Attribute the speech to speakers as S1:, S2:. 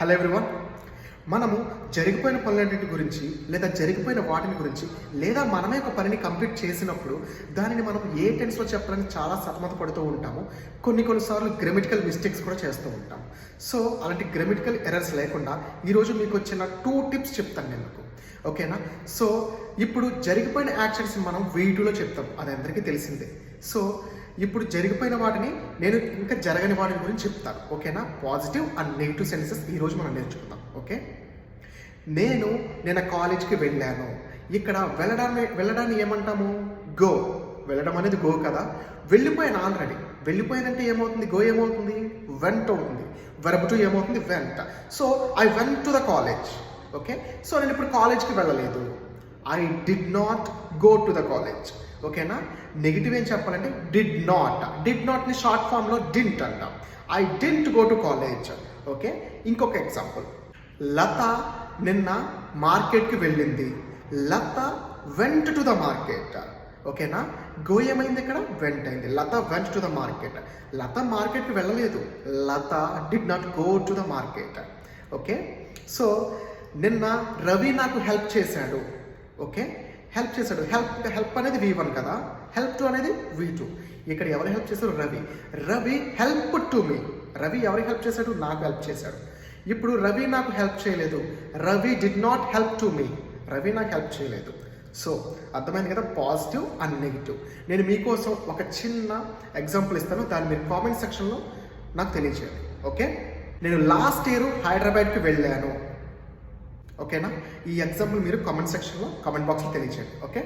S1: Hello everyone మనము జరిగిపోయిన పనులన్నింటి గురించి లేదా జరిగిపోయిన వాటిని గురించి లేదా మనమే ఒక పనిని కంప్లీట్ చేసినప్పుడు దానిని మనం ఏ టెన్స్లో చెప్పడానికి చాలా సతమత పడుతూ ఉంటాము. కొన్ని కొన్నిసార్లు గ్రామటికల్ మిస్టేక్స్ కూడా చేస్తూ ఉంటాం సో అలాంటి గ్రామటికల్ ఎర్రర్స్ లేకుండా ఈరోజు మీకు వచ్చిన టూ టిప్స్ చెప్తాను నేను ఓకేనా సో ఇప్పుడు జరిగిపోయిన యాక్షన్స్ మనం వీడియోలో చెప్తాం. అది అందరికీ తెలిసిందే. సో ఇప్పుడు జరిగిపోయిన వాటిని నేను ఇంకా జరగని వాటిని గురించి చెప్తాను. ఓకేనా? పాజిటివ్ అండ్ నెగిటివ్ సెన్సెస్ ఈరోజు మనం నేర్చుకుందాం. ఓకే? నేను నేను కాలేజ్కి వెళ్ళాను. ఇక్కడ వెళ్ళడాన్ని వెళ్ళడాన్ని ఏమంటాము? గో వెళ్ళడం అనేది గో కదా. వెళ్ళిపోయాను ఆల్రెడీ వెళ్ళిపోయానంటే ఏమవుతుంది? గో ఏమవుతుంది? వెంట అవుతుంది. వెరబ్ టు ఏమవుతుంది? Went so I went to the college okay? So నేను ఇప్పుడు కాలేజ్కి వెళ్ళలేదు. I did not go to the college ఓకేనా నెగిటివ్ ఏం చెప్పాలంటే డిడ్ నాట్ డిడ్ నాట్ని షార్ట్ ఫామ్లో డింట్ అంటాం. I didn't go to college okay ఇంకొక ఎగ్జాంపుల్ లత నిన్న మార్కెట్కి వెళ్ళింది. Latha went to the market ఓకేనా గో ఏమైంది ఇక్కడ వెంట్ అయింది. Latha went to the market Latha మార్కెట్కి వెళ్ళలేదు. Latha did not go to the market okay so నిన్న రవి నాకు హెల్ప్ చేశాడు. ఓకే? హెల్ప్ చేశాడు. హెల్ప్ హెల్ప్ అనేది వి వన్ కదా? హెల్ప్ టు అనేది వి టూ. ఇక్కడ ఎవరు హెల్ప్ చేశారు? Ravi. Ravi help to me. Ravi ఎవరు హెల్ప్ చేశాడు? నాకు హెల్ప్ చేశాడు. ఇప్పుడు రవి నాకు హెల్ప్ చేయలేదు. Ravi did not help to me Ravi నాకు హెల్ప్ చేయలేదు. సో అర్థమైంది కదా? Positive and negative. నేను మీకోసం ఒక చిన్న ఎగ్జాంపుల్ ఇస్తాను. దాన్ని మీరు కామెంట్ సెక్షన్లో నాకు తెలియజేయండి ఓకే? నేను లాస్ట్ ఇయర్ హైదరాబాద్కి వెళ్ళాను. ఓకేనా? ఈ ఎగ్జాంపుల్ మీరు కామెంట్ సెక్షన్లో కామెంట్ బాక్స్లో తెలియచేయండి. ఓకే?